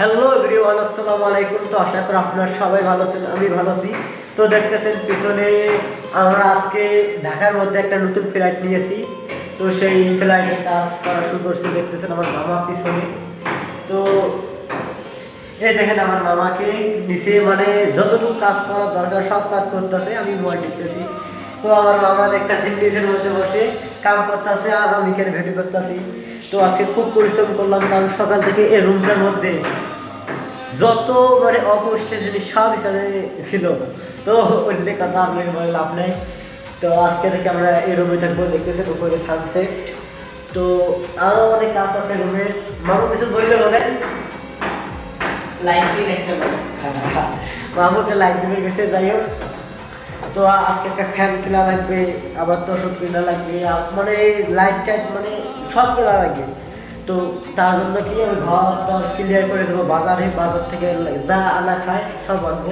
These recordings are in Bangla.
হ্যালো এভরিওয়ান আসসালামু আলাইকুম। তো আশা করি আপনারা সবাই ভালো আছেন, আমি ভালো আছি। তো দেখতেছেন, পিছনে আমরা আজকে ঢাকার মধ্যে একটা নতুন ফ্লাইট নিয়েছি। তো সেই ফ্লাইটে কাজ করা শুরু করছি, দেখতেছেন আমার মামা পিছনে। তো এই দেখেন আমার মামাকে নিচে মানে যতটুকু কাজ করার দরকার, সব কাজ করতেছে, আমি মোবাইল টিপতেছি। তো আমার মামা একটা জিনিসের মধ্যে বসে কাম করতেছে আর আমি এখানে ভেটি করতেছি। তো আজকে খুব পরিশ্রম করলাম কারণ সকাল থেকে এই রুমটার মধ্যে যত মানে অবশ্যই জিনিস সব এখানে ছিল তো অন্য কথা আপনাকে বলে লাভ নেই। তো আজকে থেকে আমরা এই রুমে থাকব দেখতেছেন উপরে সানসেট তো আরও অনেক কাজ আছে রুমে। মামু কিছু বললে বলেন? লাইট দিয়ে দেখতে পাবো মামুকে লাইট দিতে গেছে যাই হোক। তো আজকে একটা ফ্যান কেনা লাগবে, আবার তো ওষুধ কেনা লাগবে মানে লাইট টাইট মানে সব কেনা লাগবে। তো তার জন্য কি আমি ঘর ক্লিয়ার করে দেবো, বাজারে, বাজার থেকে যা আনা খায় সব আনব।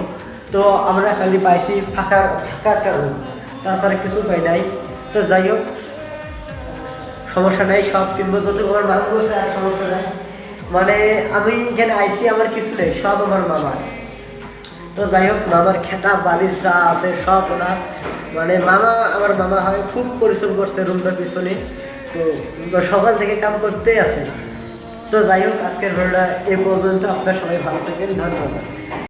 তো আমরা খালি পাইছি ফাঁকা ফাঁকা room। তাছাড়া কিছু পাই নাই। তো যাই হোক, সমস্যা নেই, সব কিনবো যত আমার মামা বলছে আর সমস্যা নেই। মানে আমি এখানে আইছি, আমার কিছু নেই, সব আমার মামার। তো যাই হোক মামার খেতা, বালিশ যা আছে সব ওনার। মানে মামা, আমার মামা হয়, খুব পরিশ্রম করছে রুমটার পিছনে। তো সকাল থেকে কাম করতে আছে তো যাই হোক, আজকের ভিডিওটা এ পর্যন্ত। আপনার সবাই ভালো থাকেন, ধন্যবাদ।